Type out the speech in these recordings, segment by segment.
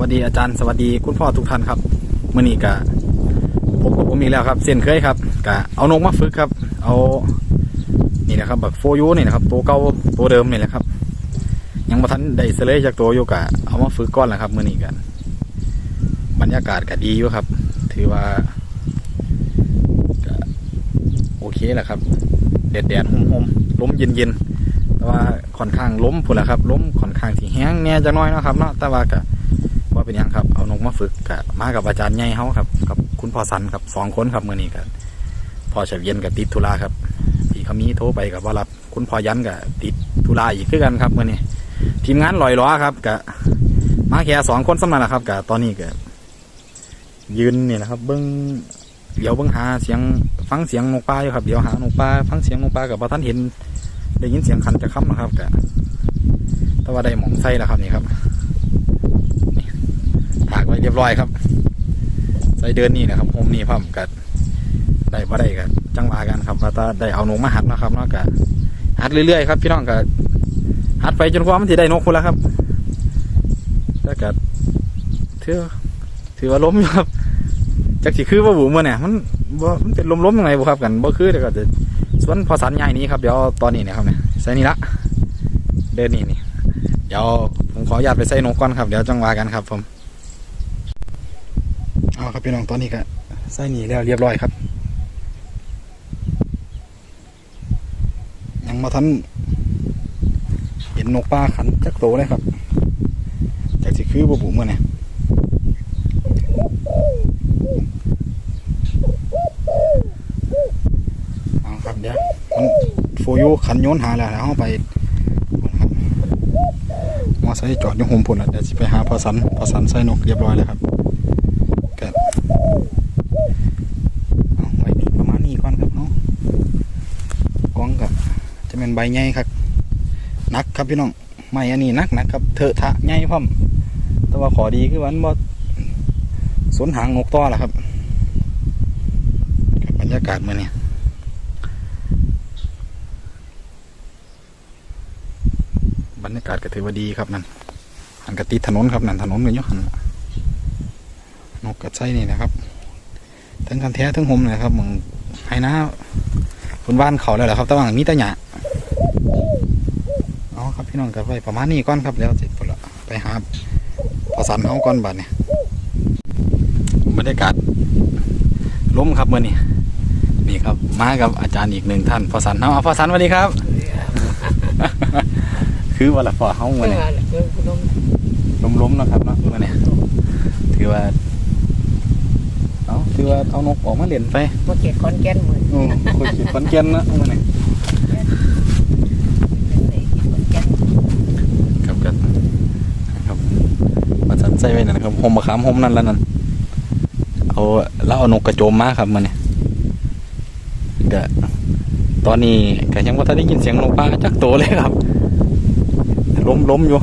วัสดีครับสวัสดีอาจารย์สวัสดีคุณพ่อทุกท่านครับมื่อนี้กะผมกับผมอีกแล้วครับเส้นเคยครับกะเอานกมาฝึกครับ เอานี่นะครับแบบโฟยูนี่นะครับตัวเก่าตัวเดิมนี่แหละครับ ยังมาทันได้เสลยจากตัวอยู่กะเอามาฝึกก้อนแหละครับมื่อนี้กัน บรรยากาศก็ดีอยู่ครับ ถือว่าโอเคแหละครับแดดแดดๆหอมๆลมเย็นเย็นๆแต่ว่าค่อนข้างล้มพุ่นแหละครับล้มค่อนข้างที่แห้งแน่จังน้อยนะครับเนาะแต่ว่าก็ว่า เป็นยังครับเอานกมาฝึกกะมากับอาจารย์ใหญ่เฮาครับกับคุณพ่อสันครับสองคนครับเมื้อนี้กันพ่อเฉวียนกับติดธุระครับพี่เขามีโทรไปกับว่ารับคุณพ่อยันกับติดธุระอีกคือกันครับเมื้อนี้ทีมงานลอยล้อครับกะมาแค่สองคนสำนักละครับกะตอนนี้ก็ยืนเนี่ยนะครับ เบิ้งเดี๋ยวเบิ้งหาเสียงฟังเสียงนกปลาอยู่ครับเดี๋ยวหานกปลาฟังเสียงนกปลากับพอท่านเห็นได้ยินเสียงคันจะค้ำนะครับกะแต่ว่าได้หมองไส้แล้วครับนี่ครับ รียบร้อยครับไส้เดือนนี่นะครับโฮมนี่พ่อมกัได้บ่ได้กันจังหวะกันครับว่าถ้าได้เอานกมาหัดนะครับเนาะกะหัดเรื่อยๆครับพี่น้องกะหัดไปจนกว่ามันจะได้นกคุณแล้วครับแต่กะถือถือว่าล้มอยู่ครับจากสิคือว่าบุ๋มเนี่ยมันมันเป็นล้มๆยังไงบุครับกันบ่คือแต่ก็จะส่วนพอสันใหญ่นี้ครับเดี๋ยวตอนนี้นะครับเนี่ยใส่นี่ละเดินนี่นี่เดี๋ยวผมขออนุญาตไปใส่นกก่อนครับเดี๋ยวจังหวะกันครับผม ครับพี่น้องตอนนี้ก็ใส่นี่แล้วเรียบร้อยครับยังมาทันเห็นนกปลาขันจักโตเลยครับจากสิคือบุบุเมื่อเนี่ยเอาครับเดี๋ยวมันโฟยูขันโยนหาแล้วเอาไปมอไซค์จอดอยู่โฮมพุ่นแล้วเดี๋ยวสิไปหาพอสันพอสันใส่นกเรียบร้อยแล้วครับเกิดเอาไว้นี่ประมาณนี้ก่อนครับเนาะกล้องกับจะเป็น ใบใหญ่ครับนักครับพี่น้องไม่อันนี้นักนักครับเถอะทะใหญ่พร้อมแต่ว่าขอดีคือวันบ่สวนหางนกต่อแหละครับบรรยากาศเมื่อนี้บรรยากาศก็ถือว่าดีครับนั่นหันกระติดถนนครับนั่นถนนกันอยู่หันนกกระไส้นี่นะครับทั้งกันแท้ทั้งหมเลยครับมึงไห้นะบนบ้านเขาแล้วแหละครับแต่ว่ามีต่หยา พี่น้องกันไปประมาณนี้ก่อนครับแล้วเสร็จหมดละไปหาพอสันเขาก่อนบัดเนี่ยบรรยากาศล้มครับเมื่อนี้นี่ครับ มากับอาจารย์อีกหนึ่งท่านพอสันเอาเอาพอสันสวัสดีครับ คือว่าละพอเฮาเอมาเนี่ยอเออคุณน้องล้มๆเนาะครับเนาะมาเนี่ยถือว่าเอาถือว่าเอานกออกมาเล่นไปมาเก็บคอนแก่นเหมือนอือคนขีดคนเกียนนะมาเนี่ยคอนแก่น ครับกันครับมา ใส่ไว้นั่นครับหมมะขามหมนั่นแล้วนั่นเอาแล้วเอานกกระโจมมาครับมาเนี่ยก็ตอนนี้ก็ยังว่าถ้าได้ยินเสียงนกปลาจักโตเลยครับ ล้มล้มอยู่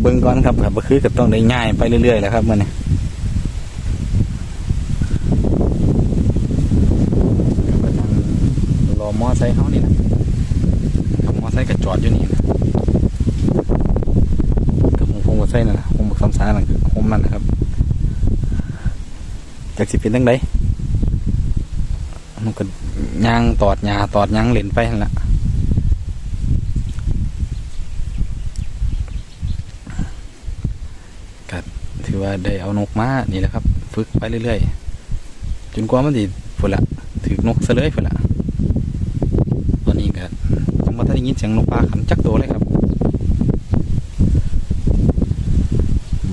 เบิ่งก่อนครับครับคือก็ต้องได้ง่ายไปเรื่อยๆแล้วครับมันเนี่ก็นั่งรอมอไซค์เขานี่นะมอไซค์ก็จอดอยู่นี่นะกับผมผมมอไซค์นั่นนะามสานั่นคือผมนั่นนะครับจากสิเป็นตั้งใดมันก็ยางตอดหญ้าตอดยางเหรนไปนั่นแหละถือว่าได้เอานกมานี่แหละครับ ฝึกไปเรื่อยๆ จนกว่ามันสิพุ่นละถือนกซะเลยพุ่นละตอนนี้ก็ยังมาได้ยินเสียงนกปลาขันจักตัวเลยครับ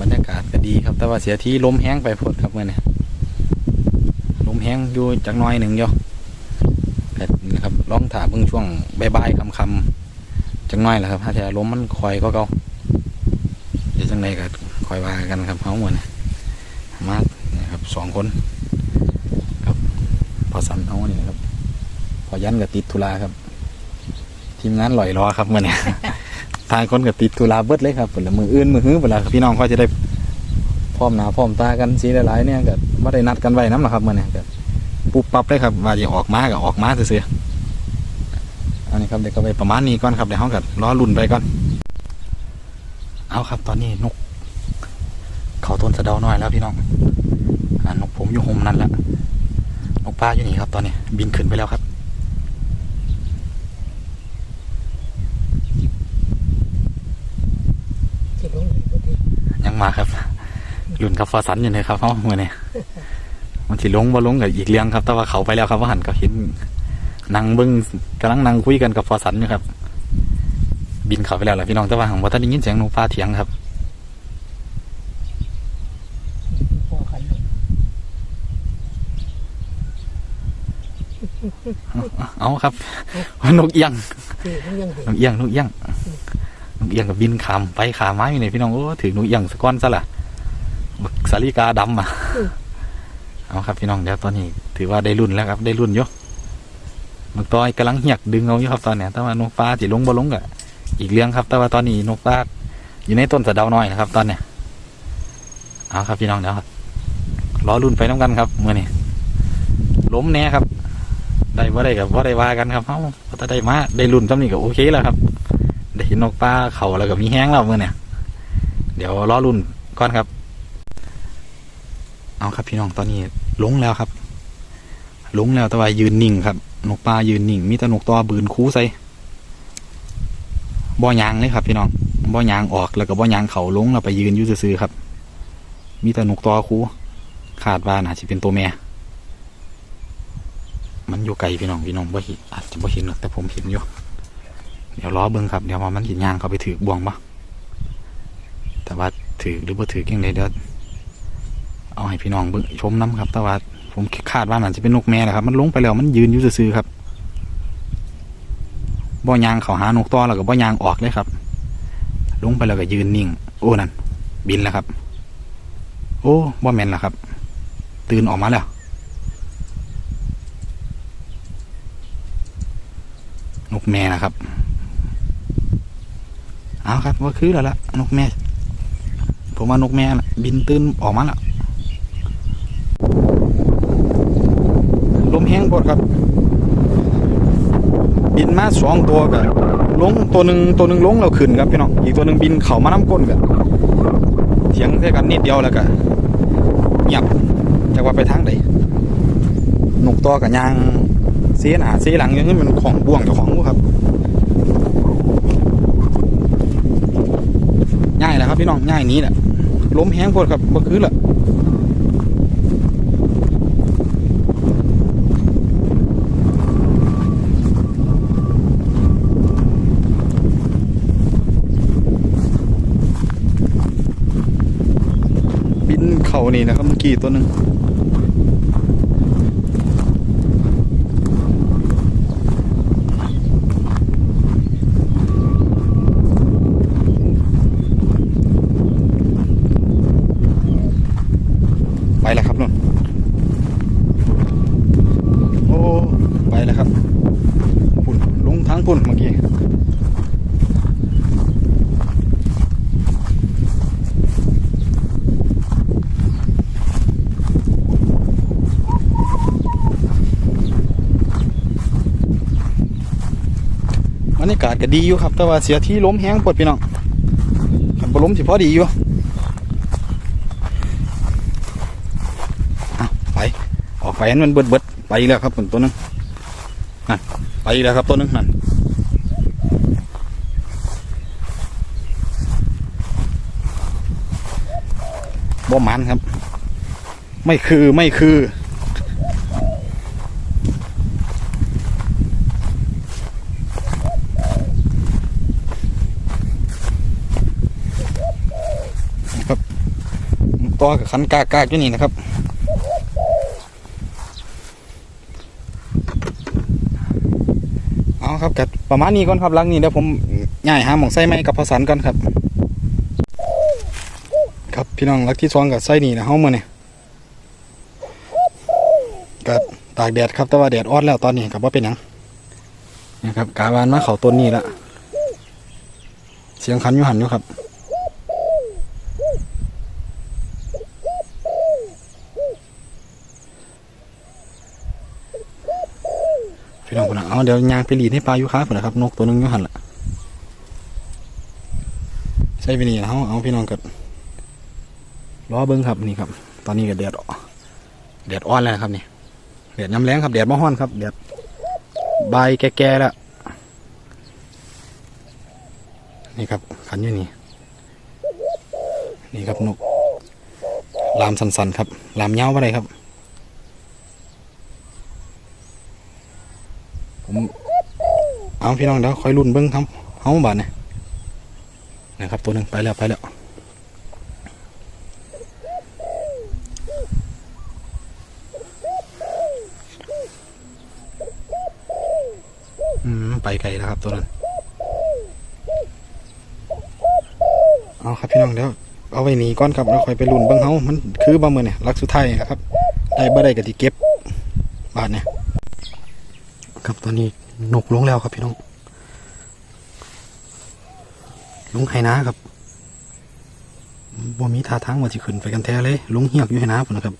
บรรยากาศก็ดีครับ แต่ว่าเสียที่ลมแห้งไปพดครับเมื่อนี้ล้มแห้งอยู่จักหน้อยหนึ่งย่อก็นะครับลองถามเพิ่งช่วงใบ่ายๆคำจักหน้อยแหละครับถ้าแต่ลมมันคอยก็เก่าเดี๋ยวจังไรก็คอยว่ากันครับเขาเหมือนมาเนี่ยครับสองคนครับพอสันเอาเนี่ยครับ พอยันกับติดธุระครับ ทีมงานลอยรอครับเมื่อนี้ทางคนกับติดธุระเบิดเลยครับเปิดละมืออื่นมือหื้อเปิดละพี่น้องเขาจะได้ ร้อมหนาพร้อมตากันสีหลายๆเนี่ยก็ว่าได้นัดกันไว้น้ำหรอครับเมื่อนี้ก็ปุ๊บปั๊บเลยครับว่าจะออกมาก็ออกมาเสียๆอันนี้ครับเดี๋ยวก็ไปประมาณนี้ก่อนครับเดี๋ยวเขาก็รอลุ่นไปก่อน เอาครับตอนนี้นกต้นสะเดาน้อยแล้วพี่น้องอ่านกผมอยู่โฮมนั่นแหละนกป้าอยู่นี่ครับตอนนี้บินขึ้นไปแล้วครับสิลงเลยบ่ดียังมาครับ รุ่นกับฟอสันอยู่เลยครับเพราะเมื่อนี้มันสิลงบ่ลงกับอีกเรื่องครับ แต่ว่าเขาไปแล้วครับว่าหันก็เห็นนั่งเบิ้งกำลังนั่งคุยกันกับฟอสันอยู่ครับ บินเขาไปแล้วแหละพี่น้องแต่ว่าผมว่าท่านได้ยินเสียงนกป้าเถียงครับพอกันเลยเอาครับนกเอียงสิมันยังเห็นนกเอียงนกเอียงนกเอียงกับบินขามไปขาไม้อยู่เลยพี่น้องโอ้ถือนกเอียงสะก้อนซะละบัก สาลิกาดำอะเอาครับพี่น้องเดี๋ยวตอนนี้ ถือว่าได้รุ่นแล้วครับ ได้รุ่นอยู่นกต้อยกำลังเหียกดึงเอาอยู่ครับตอนเนี้ยแต่ว่านกฟ้าจิลงบ่ลงกะอีกเรื่องครับ แต่ว่าตอนนี้นกฟ้าอยู่ในต้นสะเดาน้อยนะครับ ตอนเนี้ยเอาครับพี่น้องเดี๋ยวครับรอรุ่นไปน้ำกันครับเมื่อนี้ล้มแน่ครับ ได้ว่าได้กับว่าได้ว่ากันครับเอ้าถ้าได้มาได้รุ่นซ้ำนี่ก็โอเคแล้วครับได้เห็นนกปลาเขาแล้วก็มีแห้งแล้วเมื่อเนี่ยเดี๋ยวรอรุ่นก่อนครับ เอาครับพี่น้องตอนนี้ลงแล้วครับ ลงแล้วแต่ว่ายืนนิ่งครับนกปลายืนนิ่งมีแต่นกตัวบืนคูใส่บ่อยางเลยครับ พี่น้องบ่อยางออกแล้วก็บ่อยางเขาลงแล้วไปยืนยู่ซื่อๆครับ มีแต่นกตัวคูขาดว่าน่าจะเป็นตัวแม่มันอยู่ไกลพี่น้องพี่น้องบ่เห็นอาจจะบ่เห็นหรอกแต่ผมเห็นอยู่เดี๋ยวล้อเบิ้งครับเดี๋ยวว่ามันหินยางเขาไปถือบ่วงปะแต่ว่าถือหรือบ่ถือยังไงเดี๋ยว เอาให้พี่น้องเบิ้งชมน้ำครับ แต่ว่าผมคาดว่ามันจะเป็นนกแม่แหละครับ มันลงไปแล้วมันยืนอยู่ซื่อครับบ่ยางเขาหานกต่อแล้วก็บ่ยางออกเลยครับ ลงไปแล้วก็ยืนนิ่ง โอ้นั่นบินแล้วครับ โอ้บ่แม่นแล้วครับ ตื่นออกมาแล้วนกแม่นะครับ เอาครับว่าคือแล้วล่ะนกแม่ ผมว่านกแม่บินตื่นออกมาแล้วลมแห้ งปดครับ บินมาสองตัวกันลงตัวหนึ่งตัวหนึ่งลงแล้วขึ้นครับพี่น้องอีกตัวหนึ่งบินเข่ามาน้ำก้นกันเถียงแค่กันนิดเดียวแล้วกันเงียบจากว่าไปทางไหนนกตัวกับยางเสียหนาเสียหลังอย่างนี้มันของบ่วงเจ้าของครับง่ายแหละครับพี่น้องง่ายนี้แหละล้มแห้งพดครับเมื่อคืนแหละบิ นี่นะครับเมื่อกี้ตัวหนึ่งไปแล้วครับนุ่นโอ้ ไปแล้วครับปุ่นลงทั้งปุ่นเมื่อกี้ากาศก็ดีอยู่ครับ แต่ว่าเสียที่ล้มแห้งปวดพี่น้องขันบล้มสิพอดีอยู่อะไป ออกไปให้มันเบิดเบิดไปแล้วครับตัวนึงนั่นไปแล้วครับตัวนึงนั่นบ่มันครับ ไม่คือไม่คือ ตัวกับขันกากๆอยู่นี่นะครับเอาครับกับประมาณนี้ก่อนครับลังนี้เดี๋ยวผมย่ายหาหมองไส้ไม้กับพอสันก่อนครับ ครับพี่น้องลักที่สองกับไส้นี่นะเฮามื่อนี่กับตากแดดครับแต่ว่าแดดอ่อนแล้วตอนนี้กับว่าเป็นยังนะครับกาบานมาเขาต้นนี้ละเสียงคันอยู่หันอยู่ครับ พี่น้องคนน่ะ เดี๋ยวยางไปหลีดให้ปลาอยู่ค้าคนนะครับ นกตัวหนึงอยู่หันละใช่ไปนี่นะเอาเอาพี่น้องกัดรอเบิ้งครับนี่ครับ ตอนนี้ก็แดดแดดอ่อนแล้วครับนี่แดดย้ำแรงครับแดดมะฮ้อนครับแดดใบแก่ๆแล้วนี่ครับขันอยู่นี่นี่ครับนกลามสันๆครับลามเย้าอะไรครับ ผมเอาพี่น้องเดี๋ยวคอยรุ่นเบิ้งครับเฮาบาดเนี่ยนะครับ ตัวหนึ่งไปแล้วไปแล้วอืมไปไกลแล้วครับตัวนั้น เอาครับพี่น้องเดี๋ยวเอาไว้หนีก่อนครับแล้วค่อยไปลุ่นเบิ้งเฮามันคือบ่มือเนี่ยลักสุดท้ายนะครับ ได้บ่ได้ก็สิเก็บบาทเนี่ย ครับตอนนี้นกลงแล้วครับพี่น้องลงไหนาครับบ่มีท่าทางว่าสิขึ้นไปกันแท้เลยลงเหียกอยู่ไหนาพุ่นะครับ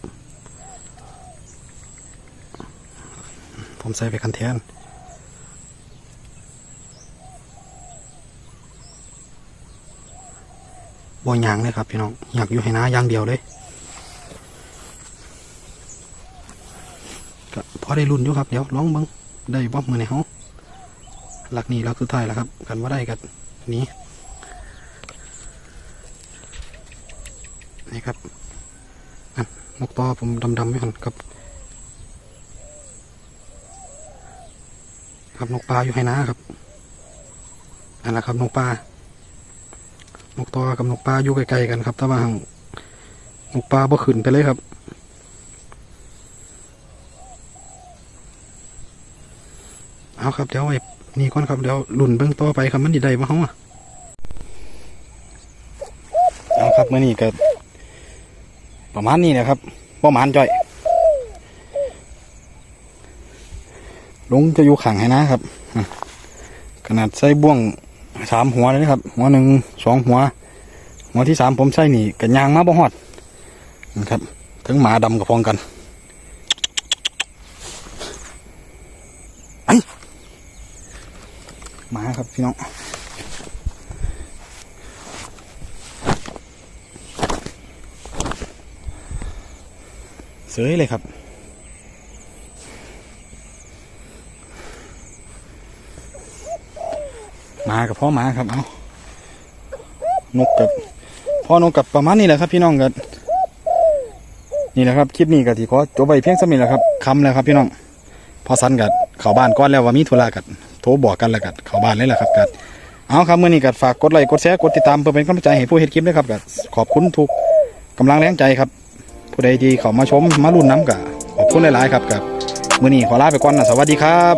ผมใส่ไปกันแทนบ่หยางเลยครับพี่น้องอยากอยู่ให้นาอย่างเดียวเลยก็พอได้รุ่นอยู่ครับเดี๋ยวลองเบิ้ง ได้บ่มือในห้องหลักนี้หลักสุดท้ายแล้วครับกันว่าได้กันนี้นี่ครับนกต่อผมดำๆไว้ก่อนครับ ครับนกปลาอยู่ให้นาครับอันละครับนกปลานกตอกับนกปลาอยู่ไกลๆกันครับถ้าว่างนกปลาบ่ขึ้นไปเลยครับ เอาครับเดี๋ยวไอ้นี่ก่อนครับเดี๋ยวหลุนเบื้องต่อไปครับมันดีได้มาเฮาอะเอาครับเมื่อนี้ก็ประมาณนี้นะครับประมาณจ่อยลุงจะอยู่ขังให้นะครับขนาดใส่บ่วงสามหัวเลยนะครับ หัวหนึ่งสองหัว หัวที่สามผมใส่นี่กันยางมาบ่ฮอดนะครับ ถึงหมาดำกับพองกันไอ้หมา ครับพี่น้องเสยเลยครับมากับพ่อหมาครับเอานกกับพ่อนกกับประมาณนี้แหละครับ พี่น้องกันนี่แหละครับคลิปนี้ก็ที่ขอจบไปเพียงสมิธแหละครับคำแล้วครับ พี่น้องพอสันกับเข้าบ้านก้อนแล้วว่ามีธุระกัด โทรบอกกันแล้วกันเข้าบ้านเลยล่ะครับกันเอาครับเมื่อนี้กัดฝากกดไลค์กดแชร์กดติดตามเพื่อเป็นกำลังใจให้ผู้เห็นคลิปด้วยครับกัดขอบคุณทุกกำลังแรงใจครับ ผู้ใดที่เข้ามาชมมารุ่นน้ำกับขอบคุณหลายๆครับกับเมื่อนี้ขอลาไปก่อนนะสวัสดีครับ